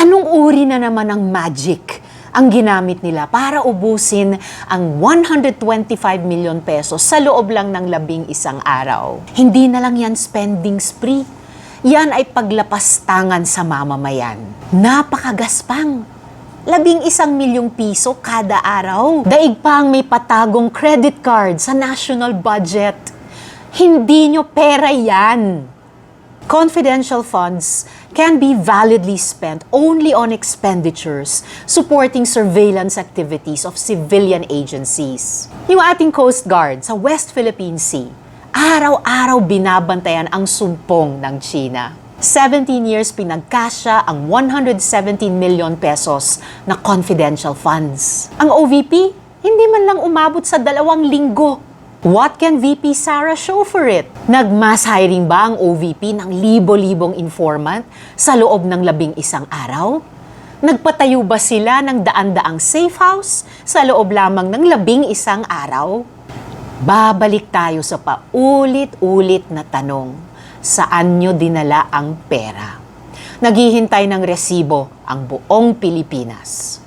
Anong uri na naman ng magic ang ginamit nila para ubusin ang 125 million pesos sa loob lang ng labing isang araw? Hindi na lang yan spending spree. Yan ay paglapastangan sa mamamayan. Napakagaspang. Labing isang milyong piso kada araw. Daig pa ang may patagong credit card sa national budget. Hindi nyo pera yan. Confidential funds can be validly spent only on expenditures supporting surveillance activities of civilian agencies. Yung ating Coast Guard sa West Philippine Sea, araw-araw binabantayan ang sumpong ng China. 17 years pinagkasya ang 117 million pesos na confidential funds. Ang OVP, hindi man lang umabot sa dalawang linggo What can VP Sara show for it? Nag-mass hiring ba ang OVP ng libo-libong informant sa loob ng labing isang araw? Nagpatayo ba sila ng daan-daang safe house sa loob lamang ng labing isang araw? Babalik tayo sa paulit-ulit na tanong, saan nyo dinala ang pera? Naghihintay ng resibo ang buong Pilipinas.